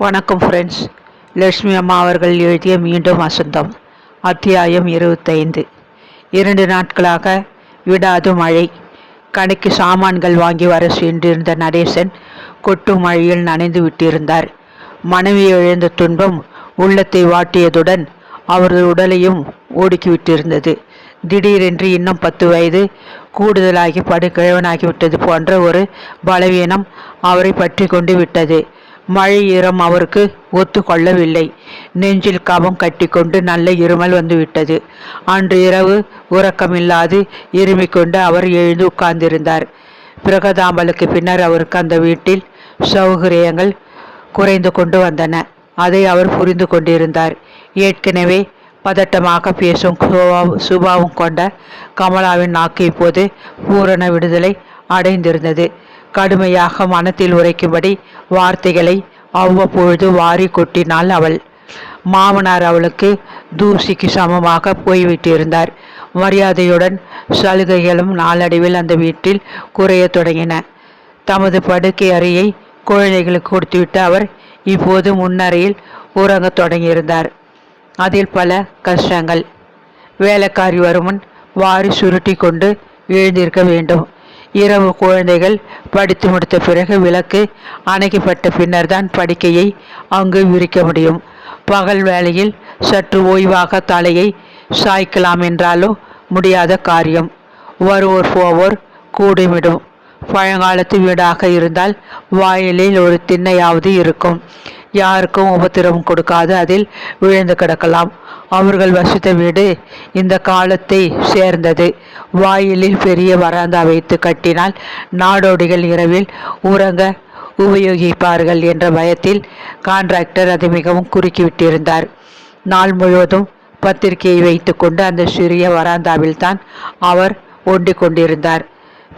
வணக்கம் ஃப்ரெண்ட்ஸ் லட்சுமி அம்மா அவர்கள் எழுதிய மீண்டும் வசந்தம். அத்தியாயம் இருபத்தைந்து. இரண்டு நாட்களாக விடாது மழை. கடைக்கு சாமான்கள் வாங்கி வர சென்றிருந்த நடேசன் கொட்டும் மழையில் நனைந்து விட்டிருந்தார். மனைவி எழுந்த துன்பம் உள்ளத்தை வாட்டியதுடன் அவரது உடலையும் ஓடுக்கிவிட்டிருந்தது திடீரென்று இன்னும் பத்து வயது கூடுதலாகி படுகிழவனாகிவிட்டது போன்ற ஒரு பலவீனம் அவரை பற்றி கொண்டு விட்டது. மழை ஈரம் அவருக்கு ஒத்துக்கொள்ளவில்லை. நெஞ்சில் கபம் கட்டிக்கொண்டு நல்ல இருமல் வந்துவிட்டது. அன்று இரவு உறக்கமில்லாது இருமிக் கொண்டு அவர் எழுந்து உட்கார்ந்திருந்தார். பிரகதாம்பலுக்கு பின்னர் அவருக்கு அந்த வீட்டில் சௌகரியங்கள் குறைந்து கொண்டு வந்தன. அதை அவர் புரிந்து கொண்டிருந்தார். ஏற்கனவே பதட்டமாக பேசும் சுபாவம் கொண்ட கமலாவின் நாக்கு இப்போது பூரண விடுதலை அடைந்திருந்தது. கடுமையாக மனத்தில் உரைக்கும்படி வார்த்தைகளை அவ்வப்பொழுது வாரி கொட்டினாள் அவள். மாமனார் அவளுக்கு தூசிக்கு சமமாக போய்விட்டிருந்தார். மரியாதையுடன் சலுகைகளும் நாளடைவில் அந்த வீட்டில் குறையத் தொடங்கின. தமது படுக்கை அறையை குழந்தைகளுக்கு கொடுத்துவிட்டு அவர் இப்போது முன்னறையில் உறங்கத் தொடங்கியிருந்தார். அதில் பல கஷ்டங்கள். வேலைக்காரி வருமுன் வாரி சுருட்டி கொண்டு எழுந்திருக்க வேண்டும். இரவு குழந்தைகள் படித்து முடித்த பிறகு விளக்கு அணைக்கப்பட்ட பின்னர்தான் படுக்கையை அங்கு விரிக்க முடியும். பகல் வேளையில் சற்று ஓய்வாக தலையை சாய்க்கலாம் என்றாலோ முடியாத காரியம். வருவோர் போவோர் கூடிவிடும். பழங்காலத்து வீடாக இருந்தால் வாயிலில் ஒரு திண்ணையாவது இருக்கும். யாருக்கும் உபத்திரவம் கொடுக்காது. அதில் விழுந்து கிடக்கலாம். அவர்கள் வசித்த வீடு இந்த காலத்தை சேர்ந்தது. வாயிலில் பெரிய வராந்தா வைத்து கட்டினால் நாடோடிகள் இரவில் உறங்க உபயோகிப்பார்கள் என்ற பயத்தில் கான்ட்ராக்டர் அதை மிகவும் குறுக்கிவிட்டிருந்தார். நாள் முழுவதும் பத்திரிகையை வைத்துக்கொண்டு அந்த சிறிய வராந்தாவில்தான் அவர் ஒண்டிக் கொண்டிருந்தார்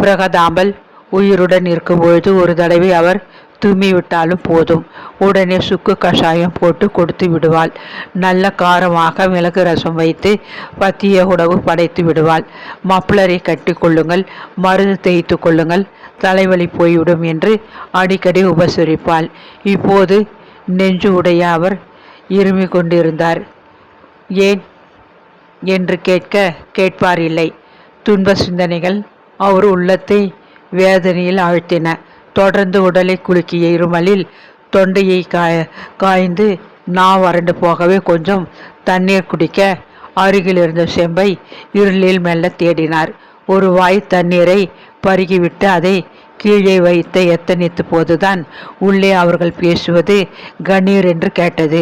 பிரகதாம்பல் உயிருடன் இருக்கும்பொழுது ஒரு தடவை அவர் தும்மி விட்டாலும் போதும். உடனே சுக்கு கஷாயம் போட்டு கொடுத்து விடுவாள். நல்ல காரமாக மிளகு ரசம் வைத்து பத்திய உணவு படைத்து விடுவாள். மப்ளரை கட்டி கொள்ளுங்கள். மருந்து தேய்த்து கொள்ளுங்கள். தலைவலி போய்விடும் என்று அடிக்கடி உபசரிப்பாள். இப்போது நெஞ்சு உடைய அவர் இருமிக் கொண்டிருந்தார். ஏன் என்று கேட்க கேட்பார் இல்லை. துன்ப சிந்தனைகள் அவர் உள்ளத்தை வேதனையில் ஆழ்த்தின. தொடர்ந்து உடலை குலுக்கிய இருமலில் தொண்டையை காய காய்ந்து நா வறண்டு போகவே கொஞ்சம் தண்ணீர் குடிக்க அருகில் இருந்த செம்பை இருளில் மெல்ல தேடினார். ஒரு வாய் தண்ணீரை பருகிவிட்டு அதை கீழே வைத்த எத்தனித்த போதுதான் உள்ளே அவர்கள் பேசுவது கணீர் என்று கேட்டது.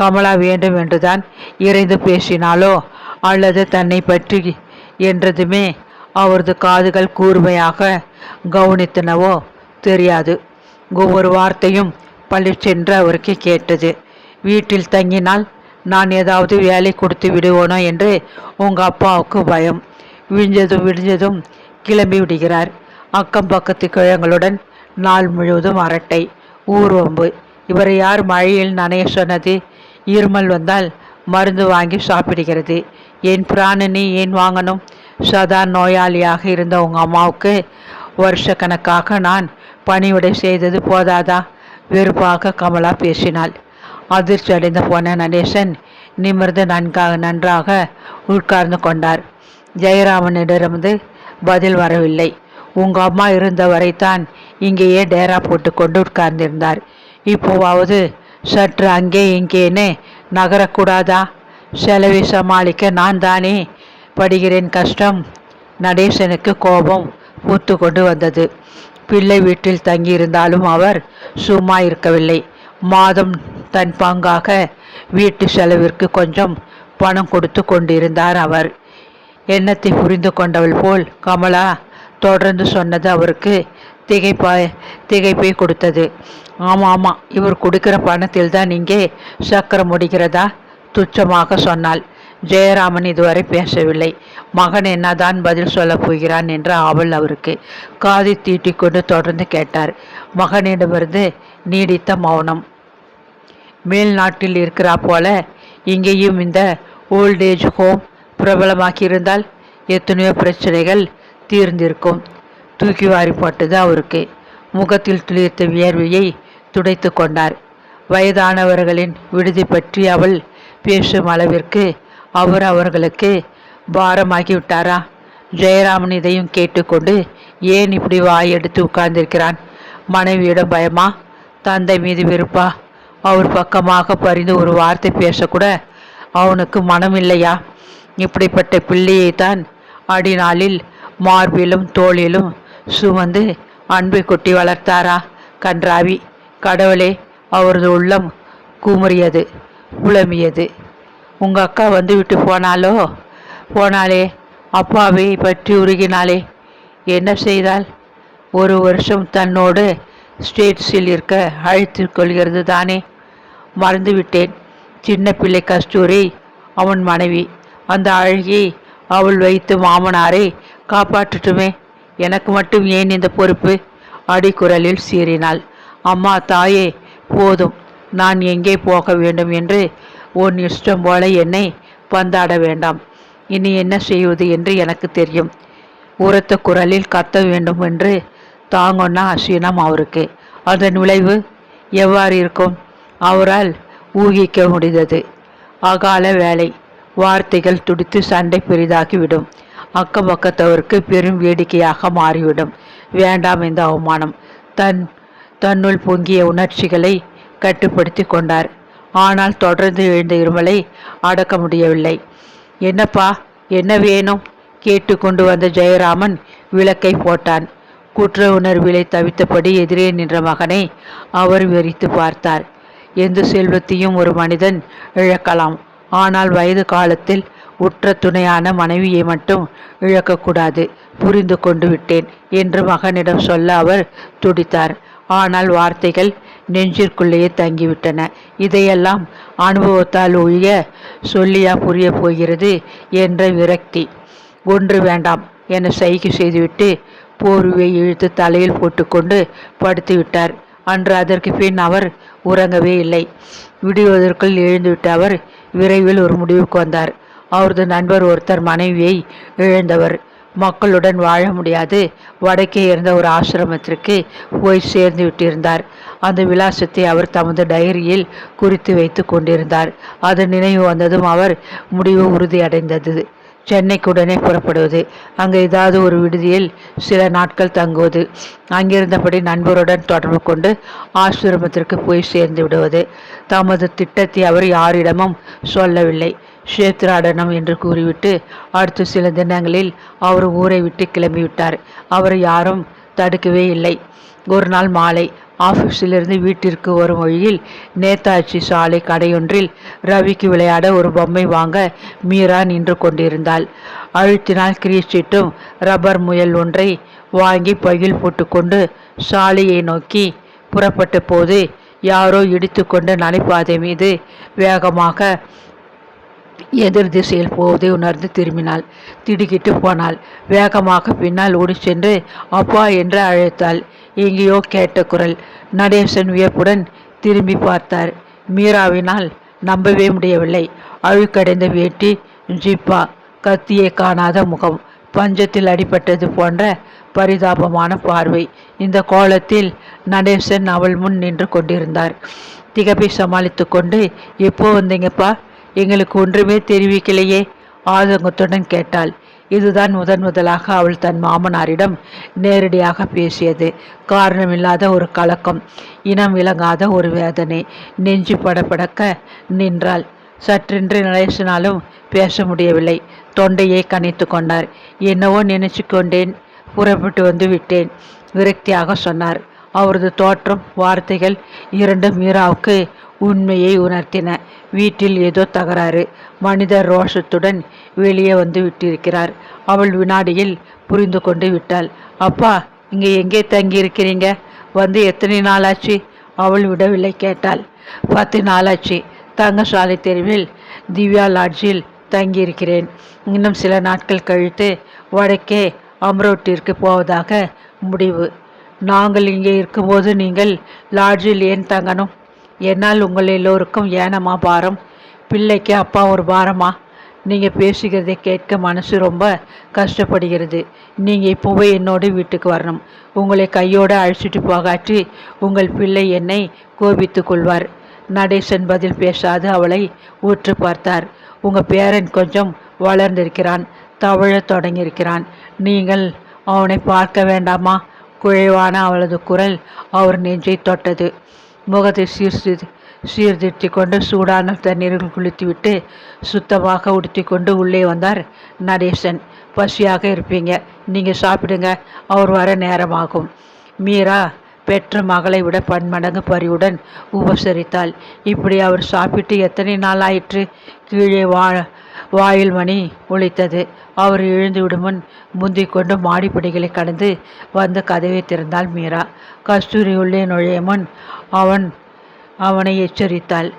கமலா வேண்டும் என்றுதான் இறைந்து பேசினாலோ அல்லது தன்னை பற்றி என்றதுமே அவரது காதுகள் கூர்மையாக கவனித்தனவோ தெரியாது. ஒவ்வொரு வார்த்தையும் பளிச்சென்று அவருக்கு கேட்டது. வீட்டில் தங்கினால் நான் ஏதாவது வேலை கொடுத்து விடுவோனோ என்று உங்கள் அப்பாவுக்கு பயம். விழிஞ்சதும் விடிஞ்சதும் கிளம்பி விடுகிறார். அக்கம் பக்கத்து கிழங்களுடன் நாள் முழுவதும் அரட்டை ஊர்வம்பு இவரை யார் மழையில் நனைய சொன்னது? இருமல் வந்தால் மருந்து வாங்கி சாப்பிடுகிறது. என் பிராணனை ஏன் வாங்கணும்? சதா நோயாளியாக இருந்த உங்கள் அம்மாவுக்கு வருஷக்கணக்காக நான் பணியுடை செய்தது போதாதா? வெறுப்பாக கமலா பேசினாள். அதிர்ச்சி அடைந்த போன நடேசன் நிமிர்ந்து நன்காக நன்றாக உட்கார்ந்து கொண்டார். ஜெயராமனிடமிருந்து பதில் வரவில்லை. உங்க அம்மா இருந்த வரைத்தான் இங்கேயே டேரா போட்டு கொண்டு உட்கார்ந்திருந்தார். இப்போவாவது சற்று அங்கே இங்கேன்னு நகரக்கூடாதா? செலவை சமாளிக்க நான் தானே படுகிறேன் கஷ்டம். நடேசனுக்கு கோபம் ஒத்து கொண்டு வந்தது. பிள்ளை வீட்டில் தங்கியிருந்தாலும் அவர் சும்மா இருக்கவில்லை. மாதம் தன் பங்காக வீட்டு செலவிற்கு கொஞ்சம் பணம் கொடுத்து கொண்டிருந்தார் அவர். எண்ணத்தை புரிந்து கொண்டவள் போல் கமலா தொடர்ந்து சொன்னது அவருக்கு திகைப்பா திகைப்பை கொடுத்தது. ஆமாம் ஆமாம் இவர் கொடுக்கிற பணத்தில் தான் இங்கே சக்கரம் முடிகிறதா துச்சமாக சொன்னாள். ஜெயராமன் இதுவரை பேசவில்லை. மகன் என்னதான் பதில் சொல்லப் போகிறான் என்ற ஆவல் அவருக்கு காதை தீட்டிக்கொண்டு தொடர்ந்து கேட்டார். மகனிடமிருந்து நீடித்த மௌனம். மேல் நாட்டில் இருக்கிறா போல இங்கேயும் இந்த ஓல்டேஜ் ஹோம் பிரபலமாக்கியிருந்தால் எத்தனையோ பிரச்சனைகள் தீர்ந்திருக்கும். தூக்கி வாரி போட்டது அவருக்கு. முகத்தில் துளிர்த்த வியர்வையை துடைத்து கொண்டார். வயதானவர்களின் விடுதி பற்றி அவள் பேசும் அளவிற்கு அவர் அவர்களுக்கு பாரமாகிவிட்டாரா? ஜெயராமன் இதையும் கேட்டுக்கொண்டு ஏன் இப்படி வாய் எடுத்து உட்கார்ந்திருக்கிறான்? மனைவியிடம் பயமா? தந்தை மீது வெறுப்பா? அவர் பக்கமாக பறிந்து ஒரு வார்த்தை பேசக்கூட அவனுக்கு மனம் இல்லையா இப்படிப்பட்ட பிள்ளையைத்தான் அடிநாளில் மார்பிலும் தோளிலும் சுமந்து அன்பை கொட்டி வளர்த்தாரா? கன்றாவி கடவுளே அவரது உள்ளம் குமுறியது உளமியது உங்க அக்கா வந்து விட்டு போனாலோ? போனாலே அப்பாவை பற்றி உருகினாளே. என்ன செய்தால் ஒரு வருஷம் தன்னோடு ஸ்டேட்ஸில் இருக்க அழைத்து கொள்கிறது தானே. மறந்துவிட்டேன். சின்ன பிள்ளை கஸ்தூரி அவன் மனைவி. அந்த அழகி அவள் வைத்து மாமனாரை காப்பாற்றட்டுமே. எனக்கு மட்டும் ஏன் இந்த பொறுப்பு? அடிக்குரலில் சீறினாள். அம்மா தாயே போதும். நான் எங்கே போக வேண்டும் என்று உன் இஷ்டம் போல என்னை பந்தாட வேண்டாம். இனி என்ன செய்வது என்று எனக்கு தெரியும். உரத்த குரலில் கத்த வேண்டும் என்று தாங்கன்னா அசீனம் அவருக்கு. அதன் விளைவு எவ்வாறு இருக்கும்? அவரால் ஊகிக்க முடிந்தது. அகால வேலை. வார்த்தைகள் துடித்து சண்டை பெரிதாகிவிடும். அக்கம் பக்கத்தவருக்கு பெரும் வேடிக்கையாக மாறிவிடும். வேண்டாம் இந்த அவமானம். தன் தன்னுள் பொங்கிய உணர்ச்சிகளை கட்டுப்படுத்தி கொண்டார். ஆனால் தொடர்ந்து எழுந்த இருமலை அடக்க முடியவில்லை. என்னப்பா என்ன வேணும்? கேட்டு கொண்டு வந்த ஜெயராமன் விளக்கை போட்டான். குற்ற உணர்விலை தவித்தபடி எதிரே நின்ற மகனை அவர் வெறித்து பார்த்தார். எந்த செல்வத்தையும் ஒரு மனிதன் இழக்கலாம். ஆனால் வயது காலத்தில் உற்ற துணையான மனைவியை மட்டும் இழக்கக்கூடாது. புரிந்து கொண்டு விட்டேன் என்று மகனிடம் சொல்ல அவர் துடித்தார். ஆனால் வார்த்தைகள் நெஞ்சிற்குள்ளேயே தங்கிவிட்டன. இதையெல்லாம் அனுபவத்தால் ஒழிய சொல்லியா புரிய போகிறது என்ற விரக்தி. ஒன்று வேண்டாம் என சைகை செய்துவிட்டு போர்வை இழுத்து தலையில் போட்டுக்கொண்டு படுத்து விட்டார் அன்று அதற்கு பின் அவர் உறங்கவே இல்லை. விடுவதற்குள் எழுந்துவிட்ட அவர் விரைவில் ஒரு முடிவுக்கு வந்தார். அவரது நண்பர் ஒருத்தர் மனைவியை இழந்தவர். மக்களுடன் வாழ முடியாது. வடக்கே இருந்த ஒரு ஆசிரமத்திற்கு போய் சேர்ந்து விட்டிருந்தார் அந்த விலாசத்தை அவர் தமது டைரியில் குறித்து வைத்து கொண்டிருந்தார். அது நினைவு வந்ததும் அவர் முடிவு உறுதியடைந்தது. சென்னைக்கு உடனே புறப்படுவது. அங்கே ஏதாவது ஒரு விடுதியில் சில நாட்கள் தங்குவது. அங்கிருந்தபடி நண்பருடன் தொடர்பு கொண்டு ஆசிரமத்திற்கு போய் சேர்ந்து விடுவது. தமது திட்டத்தை அவர் யாரிடமும் சொல்லவில்லை. ஷேத்ராடனம் என்று கூறிவிட்டு அடுத்த சில தினங்களில் அவர் ஊரை விட்டு கிளம்பிவிட்டார். அவர் யாரும் தடுக்கவே இல்லை. ஒரு நாள் மாலை ஆஃபீஸிலிருந்து வீட்டிற்கு வரும் வழியில் நேதாஜி சாலை கடையொன்றில் ரவிக்கு விளையாட ஒரு பொம்மை வாங்க மீரா நின்று கொண்டிருந்தாள். அழுத்தினால் கிரீச்சிட்டும் ரப்பர் முயல் ஒன்றை வாங்கி பையில் போட்டுக்கொண்டு சாலையை நோக்கி புறப்பட்ட போது யாரோ இடித்துக்கொண்டு நடைபாதை மீது வேகமாக எதிர் திசையில் போவதை உணர்ந்து திரும்பினாள். திடுக்கிட்டு போனாள். வேகமாக பின்னால் ஓடி சென்று அப்பா என்று அழைத்தாள். எங்கேயோ கேட்ட குரல். நடேசன் வியப்புடன் திரும்பி பார்த்தார். மீராவினால் நம்பவே முடியவில்லை. அழுக்கடைந்த வேட்டி ஜிப்பா கத்தியை காணாத முகம் பஞ்சத்தில் அடிபட்டது போன்ற பரிதாபமான பார்வை. இந்த கோலத்தில் நடேசன் அவள் முன் நின்று கொண்டிருந்தார். திகப்பை சமாளித்து கொண்டு எப்போ வந்தீங்கப்பா? எங்களுக்கு ஒன்றுமே தெரிவிக்கலையே ஆதங்கத்துடன் கேட்டாள். இதுதான் முதன் முதலாக அவள் தன் மாமனாரிடம் நேரடியாக பேசியது. காரணமில்லாத ஒரு கலக்கம் இனம் விளங்காத ஒரு வேதனை. நெஞ்சு படப்படக்க நின்றாள். சற்றென்று நடேசனாலும் பேச முடியவில்லை. தொண்டையை கணித்து கொண்டார். என்னவோ நினைச்சு கொண்டேன். புறப்பட்டு வந்து விட்டேன் விரக்தியாக சொன்னார். அவரது தோற்றம் வார்த்தைகள் இரண்டும் மீராவுக்கு உண்மையை உணர்த்தின. வீட்டில் ஏதோ தகராறு. மனிதர் ரோஷத்துடன் வெளியே வந்து விட்டிருக்கிறார். அவள் வினாடியில் புரிந்து கொண்டு விட்டாள். அப்பா இங்கே எங்கே தங்கியிருக்கிறீங்க? வந்து எத்தனை நாளாச்சு? அவள் விடவில்லை கேட்டாள். பத்து நாளாச்சு. தங்கசாலை தெருவில் திவ்யா லாட்ஜில் தங்கியிருக்கிறேன். இன்னும் சில நாட்கள் கழித்து வடக்கே அம்ரோட்டிற்கு போவதாக முடிவு. நாங்கள் இங்கே இருக்கும்போது நீங்கள் லாட்ஜில் ஏன் தங்கணும்? என்னால் உங்கள் எல்லோருக்கும் ஏனம்மா பாரம்? பிள்ளைக்கு அப்பா ஒரு பாரமா? நீங்கள் பேசுகிறதை கேட்க மனசு ரொம்ப கஷ்டப்படுகிறது. நீங்கள் இப்போவே என்னோடு வீட்டுக்கு வரணும். உங்களை கையோடு அழைச்சிட்டு போகாற்றி உங்கள் பிள்ளை என்னை கோபித்து கொள்வார். நடேசன் பதில் பேசாது அவளை உற்று பார்த்தார். உங்கள் பேரன் கொஞ்சம் வளர்ந்திருக்கிறான் தவழ தொடங்கியிருக்கிறான். நீங்கள் அவனை பார்க்க வேண்டாமா? குழைவான அவளது குரல் அவர் நெஞ்சை தொட்டது. முகத்தை சீர்திரு சீர்திருத்தி கொண்டு சூடான தண்ணீரில் குளித்துவிட்டு சுத்தமாக உடுத்தி கொண்டு உள்ளே வந்தார் நடேசன். பசியாக இருப்பீங்க. நீங்கள் சாப்பிடுங்க. அவர் வர நேரமாகும். மீரா பெற்ற மகளை விட பன்மடங்கு பரிவுடன் உபசரித்தாள். இப்படி அவர் சாப்பிட்டு எத்தனை நாள் ஆயிற்று? கீழே வா வாயில் மணி ஒழித்தது அவர் எழுந்து விடுமுன் முந்திக் கொண்டு மாடிப்படிகளை கடந்து வந்து கதவை திறந்தாள் மீரா. கஸ்தூரி உள்ளே நுழைய முன் அவன் அவனை எச்சரித்தாள்.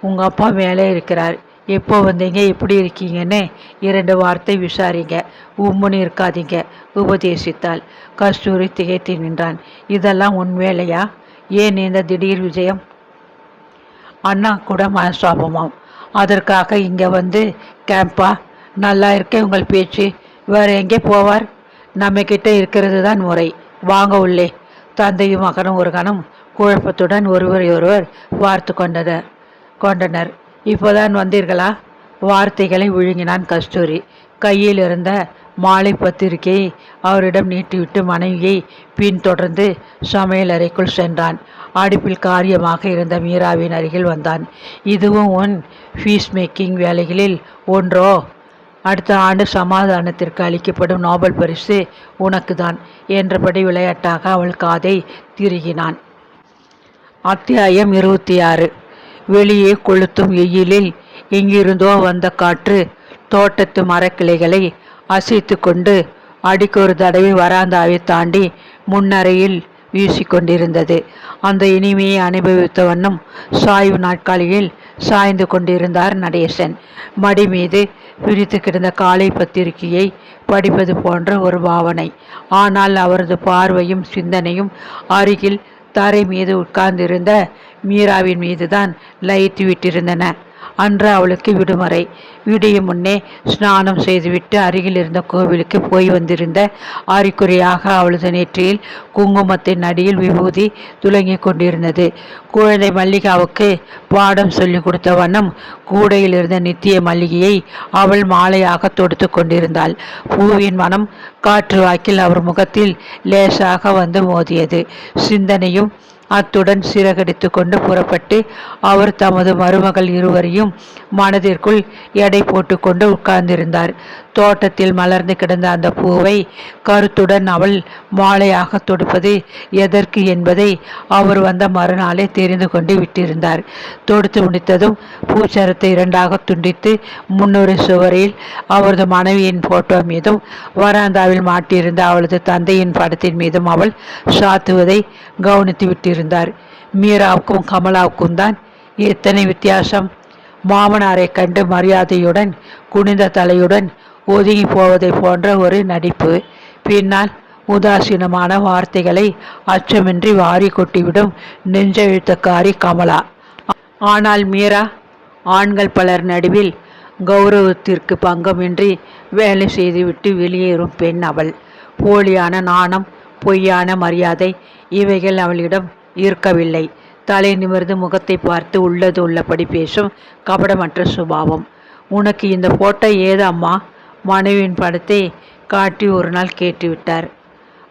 உங்கள் அப்பா மேலே இருக்கிறார். எப்போ வந்தீங்க? எப்படி இருக்கீங்கன்னு இரண்டு வார்த்தை விசாரிங்க. உம்முன்னு இருக்காதீங்க உபதேசித்தாள். கஸ்தூரி திகைத்து நின்றான். இதெல்லாம் உன் வேலையா? ஏன் இந்த திடீர் விஜயம்? அண்ணா கூட மனஸ்தாபமாம். அதற்காக இங்கே வந்து கேம்பா நல்லா இருக்கேன் உங்கள் பேச்சு. வேறு எங்கே போவார்? நம்மக்கிட்ட இருக்கிறது தான் முறை. வாங்க உள்ளே. தந்தையும் மகனும் ஒரு கணம் குழப்பத்துடன் ஒருவரை ஒருவர் பார்த்து கொண்டனர் கொண்டனர். இப்போதான் வந்தீர்களா? வார்த்தைகளை விழுங்கினான் கஸ்தூரி. கையில் இருந்த மாலை பத்திரிகையை அவரிடம் நீட்டிவிட்டு மனைவியை பின்தொடர்ந்து சமையலறைக்குள் சென்றான். அடுப்பில் காரியமாக இருந்த மீராவின் அருகில் வந்தான். இதுவும் உன் ஃபீஸ் மேக்கிங் வேலைகளில் ஒன்றோ? அடுத்த ஆண்டு சமாதானத்திற்கு அளிக்கப்படும் நோபல் பரிசு உனக்கு தான் என்றபடி விளையாட்டாக அவள் காதை திருகினான். அத்தியாயம் இருபத்தி ஆறு. வெளியே கொளுத்தும் வெயிலில் எங்கிருந்தோ வந்த காற்று தோட்டத்து மரக்கிளைகளை அசைத்து கொண்டு அடிக்கொரு தடவை வராந்தாவை தாண்டி முன்னறையில் வீசிக்கொண்டிருந்தது. அந்த இனிமையை அனுபவித்த வண்ணம் சாய்வு நாட்காலியில் சாய்ந்து கொண்டிருந்தார் நடேசன். மடி மீது விரித்து கிடந்த காலை பத்திரிகையை படிப்பது போன்ற ஒரு பாவனை. ஆனால் அவரது பார்வையும் சிந்தனையும் அருகில் தரை மீது உட்கார்ந்திருந்த மீராவின் மீதுதான் லயித்து விட்டிருந்தன. அன்று அவளுக்கு விடுமுறை. விடியும் முன்னே ஸ்நானம் செய்துவிட்டு அருகில் இருந்த கோவிலுக்கு போய் வந்திருந்த ஆரிக்குறையாக அவளது நெற்றியில் குங்குமத்தின் அடியில் விபூதி துலங்கி கொண்டிருந்தது. குழந்தை மல்லிகாவுக்கு பாடம் சொல்லிக் கொடுத்த வண்ணம் கூடையில் இருந்த நித்திய மல்லிகையை அவள் மாலையாக தொடுத்து கொண்டிருந்தாள். பூவின் மனம் காற்று வாக்கில் அவர் முகத்தில் லேசாக வந்து மோதியது. சிந்தனையும் அத்துடன் சிறகடித்து கொண்டு புறப்பட்டு அவர் தமது மருமகள் இருவரையும் மனதிற்குள் எடை போட்டுக்கொண்டு உட்கார்ந்திருந்தார். தோட்டத்தில் மலர்ந்து கிடந்த அந்த பூவை கருத்துடன் அவள் மாலையாக தொடுப்பது எதற்கு என்பதை அவர் வந்த மறுநாளே தெரிந்து கொண்டு விட்டிருந்தார். தொடுத்து முடித்ததும் பூச்சரத்தை இரண்டாக துண்டித்து முன்னொரு சுவரில் அவரது மனைவியின் போட்டோ மீதும் வராந்தாவில் மாட்டியிருந்த அவளது தந்தையின் படத்தின் மீதும் அவள் சாத்துவதை கவனித்து விட்டிருந்தார். மீராவுக்கும் கமலாவுக்கும் தான் எத்தனை வித்தியாசம். மாமனாரை கண்டு மரியாதையுடன் குனிந்த தலையுடன் ஒதுங்கி போவதை போன்ற ஒரு நடிப்பு. பின்னால் உதாசீனமான வார்த்தைகளை அச்சமின்றி வாரி கொட்டிவிடும் நெஞ்செழுத்தக்காரி கமலா. ஆனால் மீரா ஆண்கள் பலர் நடுவில் கௌரவத்திற்கு பங்கமின்றி வேலை செய்துவிட்டு வெளியேறும் பெண் அவள். போலியான நாணம் பொய்யான மரியாதை இவைகள் அவளிடம் இருக்கவில்லை. தலை நிமிர்ந்து முகத்தை பார்த்து உள்ளது உள்ளபடி பேசும் கபடமற்ற சுபாவம். உனக்கு இந்த போட்டோ ஏது அம்மா? மனைவியின் படத்தை காட்டி ஒரு நாள் கேட்டுவிட்டார்.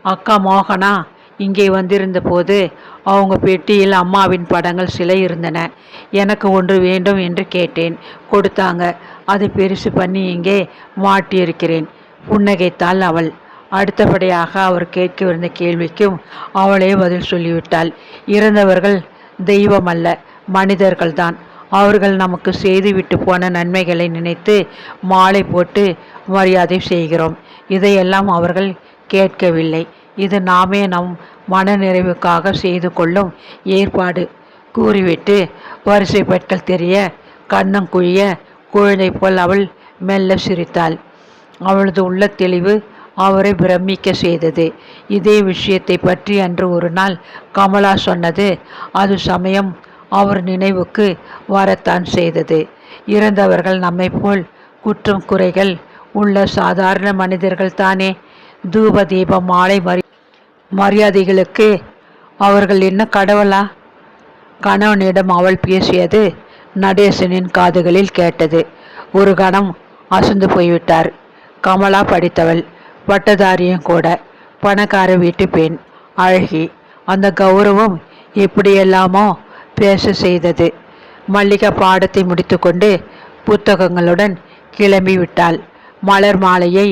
அக்கா மோகனா இங்கே வந்திருந்த போது அவங்க பெட்டியில் அம்மாவின் படங்கள் சிலை இருந்தன. எனக்கு ஒன்று வேண்டும் என்று கேட்டேன். கொடுத்தாங்க. அதை பெருசு பண்ணி இங்கே மாட்டியிருக்கிறேன். புன்னகைத்தாள் அவள். அடுத்தபடியாக அவர் கேட்கவிருந்த கேள்விக்கும் அவளே பதில் சொல்லிவிட்டாள். இறந்தவர்கள் தெய்வம் அல்ல மனிதர்கள்தான். அவர்கள் நமக்கு செய்துவிட்டு போன நன்மைகளை நினைத்து மாலை போட்டு மரியாதை செய்கிறோம். இதையெல்லாம் அவர்கள் கேட்கவில்லை. இது நாமே நம் மன நிறைவுக்காக செய்து கொள்ளும் ஏற்பாடு. கூறிவிட்டு வரிசை பெட்கள் தெரிய கண்ணம் குழிய குழந்தை போல் அவள் மெல்ல சிரித்தாள். அவளது உள்ள தெளிவு அவரை பிரமிக்க செய்தது. இதே விஷயத்தை பற்றி அன்று ஒரு நாள் கமலா சொன்னது. அது சமயம் அவர் நினைவுக்கு வரத்தான் செய்தது. இறந்தவர்கள் நம்மை போல் குற்றம் குறைகள் உள்ள சாதாரண மனிதர்கள் தானே. தூப தீப மாலை மரி மரியாதைகளுக்கு அவர்கள் என்ன கடவுளா? கணவனிடம் அவள் பேசியது நடேசனின் காதுகளில் கேட்டது. ஒரு கணம் அசந்து போய்விட்டார். கமலா படித்தவள். பட்டதாரியும் கூட பணக்கார வீட்டு பெண் அழகி அந்த கௌரவம் எப்படியெல்லாமோ பேச செய்தது. மல்லிகா பாடத்தை முடித்துக்கொண்டு புத்தகங்களுடன் கிளம்பி விட்டாள். மலர் மாலையை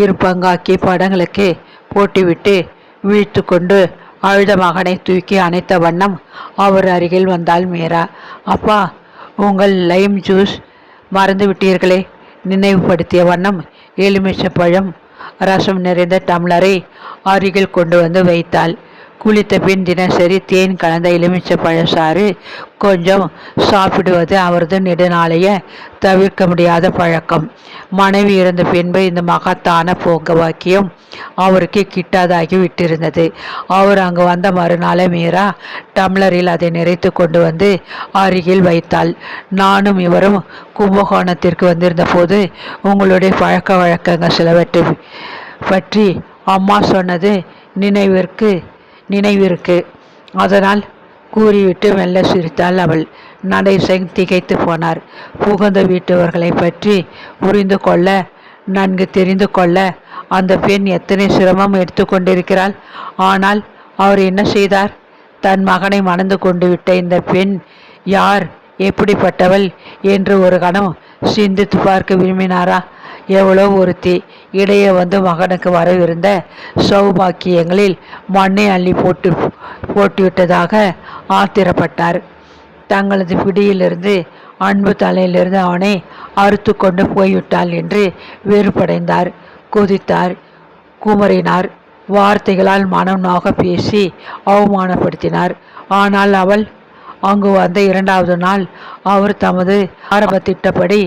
இரு பங்காக்கி படங்களுக்கு போட்டுவிட்டு வீழ்த்து கொண்டு அழுத மகனை தூக்கி அணைத்த வண்ணம் அவர் அருகில் வந்தாள் மீரா. அப்பா உங்கள் லைம் ஜூஸ் மறந்து விட்டீர்களே நினைவுபடுத்திய வண்ணம் எலுமிச்சப்பழம் ரசம் நிறைந்த டம்ளரை அருகில் கொண்டு வந்து வைத்தாள். குளித்த பின் தினசரி தேன் கலந்த எலுமிச்சை பழசாறு கொஞ்சம் சாப்பிடுவது அவரது நெடுநாளைய தவிர்க்க முடியாத பழக்கம். மனைவி இறந்த பின்பு இந்த மகத்தான போக்க வாக்கியம் அவருக்கு கிட்டாதாகி விட்டிருந்தது. அவர் அங்கு வந்த மறுநாளே மீரா டம்ளரில் அதை நிறைத்து கொண்டு வந்து அருகில் வைத்தாள். நானும் இவரும் கும்பகோணத்திற்கு வந்திருந்த போது உங்களுடைய பழக்க வழக்கங்கள் சிலவற்றை பற்றி அம்மா சொன்னது நினைவிற்கு நினைவிருக்கு. அதனால் கூறிவிட்டு மெல்ல சிரித்தாள் அவள். நடேசன் திகைத்து போனார். புகுந்த வீட்டவர்களை பற்றி புரிந்து கொள்ள நன்கு தெரிந்து கொள்ள அந்த பெண் எத்தனை சிரமம் எடுத்துக்கொண்டிருக்கிறாள் ஆனால் அவர் என்ன செய்தார்? தன் மகனை மணந்து கொண்டு விட்ட இந்த பெண் யார்? எப்படிப்பட்டவள்? என்று ஒரு கணம் சிந்தித்து பார்க்க விரும்பினாரா? எவ்வளோ ஒருத்தி! இடையே வந்து மகனுக்கு வரவிருந்த சௌபாக்கியங்களில் மண்ணை அள்ளி போட்டு போட்டுவிட்டதாக ஆத்திரப்பட்டார். தங்களது பிடியிலிருந்து அன்பு தலையிலிருந்து அவனை அறுத்து கொண்டு போய்விட்டாள் என்று வெறுப்படைந்தார் கொதித்தார் குமரினார். வார்த்தைகளால் மனம் நோக பேசி அவமானப்படுத்தினார். ஆனால் அவள் அங்கு வந்த இரண்டாவது நாள் அவர் தமது ஆரம்ப திட்டப்படி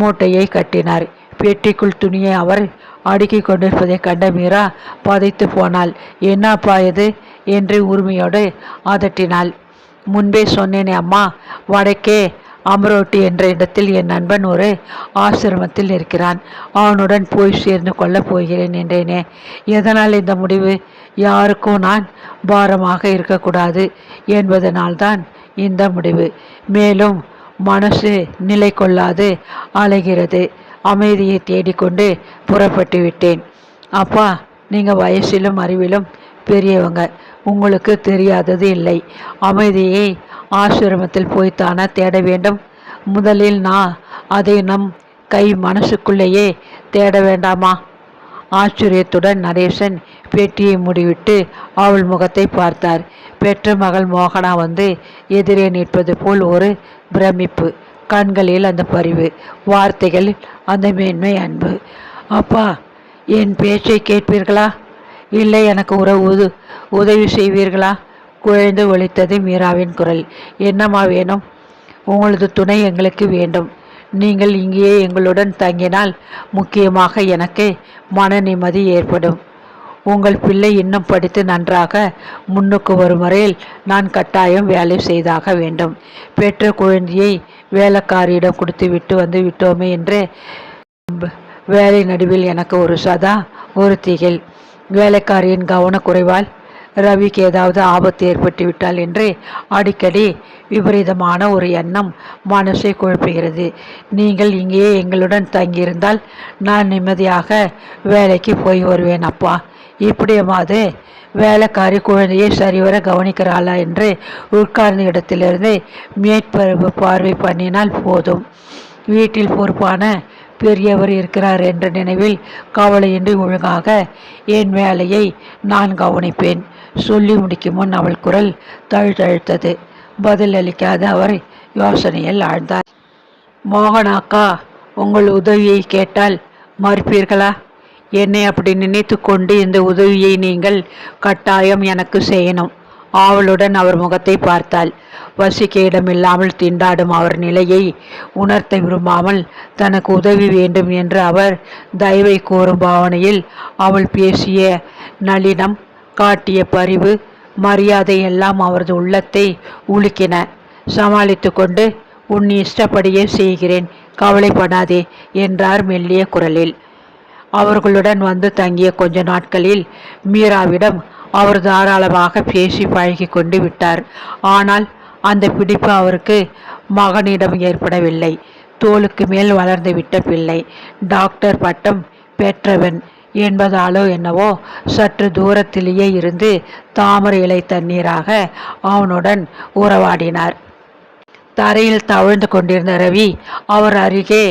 மூட்டையை கட்டினார். பெட்டிக்குள் துணியை அவர் அடுக்கிக் கொண்டிருப்பதை கண்ட மீரா பதைத்து போனாள். என்னப்பா இது? என்று உரிமையோடு அதட்டினாள். முன்பே சொன்னேனே அம்மா. வடக்கே அமரோட்டி என்ற இடத்தில் என் நண்பன் ஒரு ஆசிரமத்தில் இருக்கிறான். அவனுடன் போய் சேர்ந்து கொள்ளப் போகிறேன் என்றேனே. எதனால் இந்த முடிவு? யாருக்கும் நான் பாரமாக இருக்கக்கூடாது என்பதனால்தான் இந்த முடிவு. மேலும் மனசு நிலை கொள்ளாது அலைகிறது. அமைதியை தேடிக்கொண்டு புறப்பட்டு விட்டேன். அப்பா நீங்கள் வயசிலும் அறிவிலும் பெரியவங்க. உங்களுக்கு தெரியாதது இல்லை. அமைதியை ஆசிரமத்தில் போய்த்தான தேட வேண்டும். முதலில் நான் அதை நம் கை மனசுக்குள்ளேயே தேட வேண்டாமா? ஆச்சரியத்துடன் நடேசன் பெட்டியை முடிவிட்டு அவள் முகத்தை பார்த்தார். பெற்ற மகள் மோகனா வந்து எதிரே நிற்பது போல் ஒரு பிரமிப்பு. கண்களில் அந்த பரிவு வார்த்தைகளில் அந்த மேன்மை அன்பு. அப்பா என் பேச்சை கேட்பீர்களா? இல்லை எனக்கு உறவு உதவி செய்வீர்களா? குழைந்து ஒழித்தது மீராவின் குரல். என்னம்மா வேணும்? உங்களது துணை எங்களுக்கு வேண்டும். நீங்கள் இங்கேயே எங்களுடன் தங்கினால் முக்கியமாக எனக்கு மன நிம்மதி ஏற்படும். உங்கள் பிள்ளை இன்னும் படித்து நன்றாக முன்னுக்கு வரும் வரையில் நான் கட்டாயம் வேலை செய்தாக வேண்டும். பெற்ற குழந்தையை வேலைக்காரியிடம் கொடுத்து விட்டு வந்து விட்டோமே என்று வேலை நடுவில் எனக்கு ஒரு சதா ஒரு திகில். வேலைக்காரியின் கவனக்குறைவால் ரவிக்கு ஏதாவது ஆபத்து ஏற்பட்டு விட்டால் என்று அடிக்கடி விபரீதமான ஒரு எண்ணம் மனசை குழப்புகிறது. நீங்கள் இங்கேயே எங்களுடன் தங்கியிருந்தால் நான் நிம்மதியாக வேலைக்கு போய் வருவேன் அப்பா. இப்படியமாவது வேலைக்காரி குழந்தையை சரிவர கவனிக்கிறாளா என்று உட்கார்ந்த இடத்திலிருந்து மேற்பரப்பு பார்வை பண்ணினால் போதும். வீட்டில் பொறுப்பான பெரியவர் இருக்கிறார் என்ற நினைவில் கவலையின்றி ஒழுங்காக என் வேலையை நான் கவனிப்பேன். சொல்லி முடிக்கும் முன் அவள் குரல் தழுத்தழுத்தது பதில் அளிக்காத அவர் யோசனையில் ஆழ்ந்தார். மோகனாக்கா உங்கள் உதவியை கேட்டால் மறுப்பீர்களா? என்னை அப்படி நினைத்து கொண்டு இந்த உதவியை நீங்கள் கட்டாயம் எனக்கு செய்யணும். ஆவலுடன் அவர் முகத்தை பார்த்தாள். வசிக்க இடமில்லாமல் திண்டாடும் அவர் நிலையை உணர்த்த விரும்பாமல் தனக்கு உதவி வேண்டும் என்று அவர் தயவை கூறும் பாவனையில் அவள் பேசிய நளினம் காட்டிய பரிவு மரியாதை எல்லாம் அவரது உள்ளத்தை உலுக்கின. சமாளித்து கொண்டு உன் இஷ்டப்படியே செய்கிறேன் கவலைப்படாதே என்றார் மெல்லிய குரலில். அவர்களுடன் வந்து தங்கிய கொஞ்ச நாட்களில் மீராவிடம் அவர் தாராளமாக பேசி பழகி கொண்டு விட்டார். ஆனால் அந்த பிடிப்பு அவருக்கு மகனிடம் ஏற்படவில்லை. தோளுக்கு மேல் வளர்ந்துவிட்ட பிள்ளை. டாக்டர் பட்டம் பெற்றவன் என்பதாலோ என்னவோ சற்று தூரத்திலேயே இருந்து தாமரை இலை தண்ணீராக அவனுடன் உறவாடினார். தரையில் தவழ்ந்து கொண்டிருந்த ரவி அவர் அருகே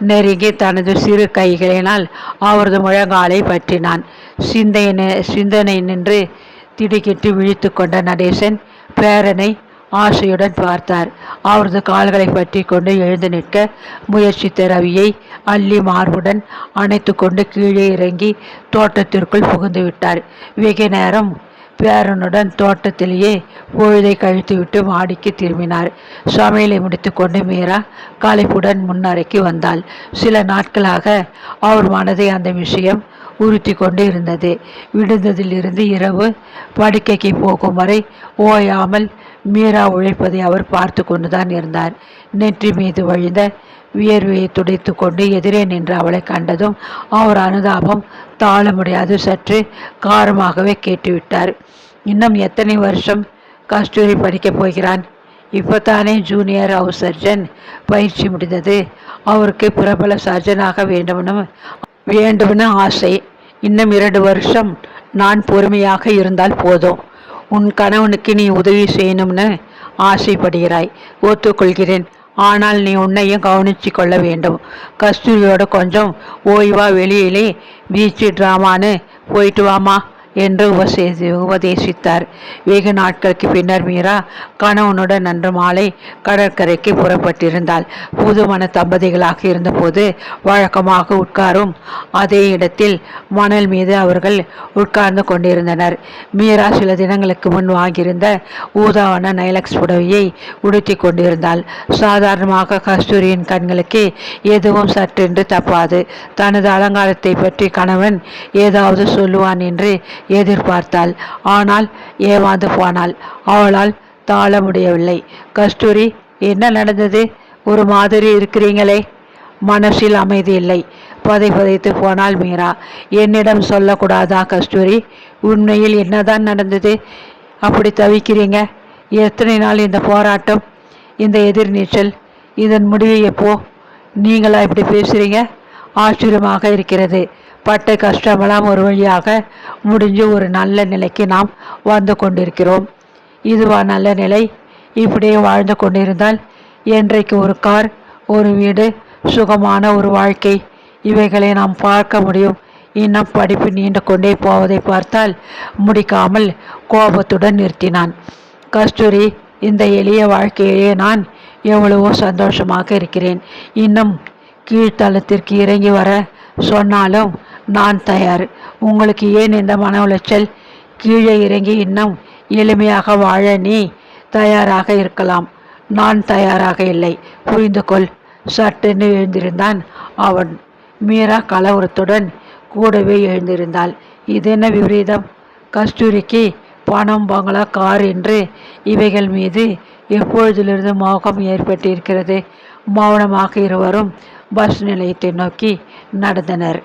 நெருங்கி தனது சிறு கைகளினால் அவரது முழங்காலை பற்றினான். சிந்தைய சிந்தனை நின்று திடுக்கிட்டு விழித்து கொண்ட நடேசன் பேரனை ஆசையுடன் பார்த்தார். அவரது கால்களை பற்றி கொண்டு எழுந்து நிற்க முயற்சித்த ரவியை அள்ளி மார்புடன் அணைத்து கொண்டு கீழே இறங்கி தோட்டத்திற்குள் புகுந்து விட்டார். வெகு நேரம் பேரனுடன் தோட்டத்திலேயே பொழுதை கழித்துவிட்டு மாடிக்கு திரும்பினார். சமையலை முடித்துக்கொண்டு மீரா களைப்புடன் முன்னறைக்கு வந்தாள். சில நாட்களாக அவர் மனதை அந்த விஷயம் உறுத்தி கொண்டு இருந்தது. விடுந்ததிலிருந்து இரவு படுக்கைக்கு போகும் வரை ஓயாமல் மீரா உழைப்பதை அவர் பார்த்து கொண்டுதான் இருந்தார். நெற்றி மீது வழிந்த வியர்வையை துடைத்து கொண்டு எதிரே நின்று அவளை கண்டதும் அவர் அனுதாபம் தாழ முடியாது. சற்று காரமாகவே கேட்டுவிட்டார். இன்னும் எத்தனை வருஷம் கஸ்தூரி படிக்கப் போகிறான்? இப்போதானே ஜூனியர் ஹவுஸ் சர்ஜன் பயிற்சி முடிந்தது. அவருக்கு பிரபல சர்ஜனாக வேண்டும்னு வேண்டும்னு ஆசை. இன்னும் இரண்டு வருஷம் நான் பொறுமையாக இருந்தால் போதும். உன் கணவனுக்கு நீ உதவி செய்யணும்னு ஆசைப்படுகிறாய். ஒத்துக்கொள்கிறேன். ஆனால் நீ உன்னையும் கவனிச்சு கொள்ள வேண்டும். கஸ்தூரியோட கொஞ்சம் ஓய்வா வெளியிலே பீச்சு ட்ராமான்னு போயிட்டு வாமா. என்று உபசேசி உபதேசித்தார். வெகு நாட்களுக்கு பின்னர் மீரா கணவனுடன் அன்று மாலை கடற்கரைக்கு புறப்பட்டிருந்தாள். புதுமண தம்பதிகளாக இருந்தபோது வழக்கமாக உட்காரும் அதே இடத்தில் மணல் மீது அவர்கள் உட்கார்ந்து கொண்டிருந்தனர். மீரா சில தினங்களுக்கு முன் வாங்கியிருந்த ஊதாவான நைலக்ஸ் புடவையை உடுத்தி கொண்டிருந்தாள். சாதாரணமாக கஸ்தூரியின் கண்களுக்கு எதுவும் சற்றென்று தப்பாது. தனது அலங்காரத்தை பற்றி கணவன் ஏதாவது சொல்லுவான் என்று எதிர்பார்த்தாள். ஆனால் ஏமாந்து போனாள். அவளால் தாழ முடியவில்லை. கஸ்தூரி என்ன நடந்தது? ஒரு மாதிரி இருக்கிறீங்களே. மனசில் அமைதி இல்லை. பதை பதைத்து போனால் மீரா. என்னிடம் சொல்லக்கூடாதா கஸ்தூரி? உண்மையில் என்னதான் நடந்தது? அப்படி தவிக்கிறீங்க? எத்தனை நாள் இந்த போராட்டம்? இந்த எதிர்நீச்சல்? இதன் முடிவு எப்போ? நீங்களா இப்படி பேசுகிறீங்க ஆச்சரியமாக இருக்கிறது. பட்ட கஷ்டமெல்லாம் ஒரு வழியாக முடிஞ்சு ஒரு நல்ல நிலைக்கு நாம் வந்து கொண்டிருக்கிறோம். இதுவா நல்ல நிலை? இப்படியே வாழ்ந்து கொண்டிருந்தால் என்றைக்கு ஒரு கார் ஒரு வீடு சுகமான ஒரு வாழ்க்கை இவைகளை நாம் பார்க்க முடியும். இன்னும் படிப்பு நீண்டு கொண்டே போவதை பார்த்தால் முடிக்காமல் கோபத்துடன் நிறுத்தினான். கஸ்தூரி இந்த எளிய வாழ்க்கையிலேயே நான் எவ்வளவோ சந்தோஷமாக இருக்கிறேன். இன்னும் கீழ்த்தளத்திற்கு இறங்கி வர சொன்னாலும் நான் தயார். உங்களுக்கு ஏன் இந்த மன உளைச்சல்? கீழே இறங்கி இன்னும் எளிமையாக வாழ நீ தயாராக இருக்கலாம். நான் தயாராக இல்லை. புரிந்து கொள். சட்டென்று எழுந்திருந்தான் அவன். மீரா கலவரத்துடன் கூடவே எழுந்திருந்தாள். இது என்ன விபரீதம்? கஸ்தூரிக்கு பணம் பங்களா கார் என்று இவைகள் மீது எப்பொழுதிலிருந்து மோகம் ஏற்பட்டிருக்கிறது? மௌனமாக இருவரும் பஸ் நிலையத்தை நோக்கி நடந்தனர்.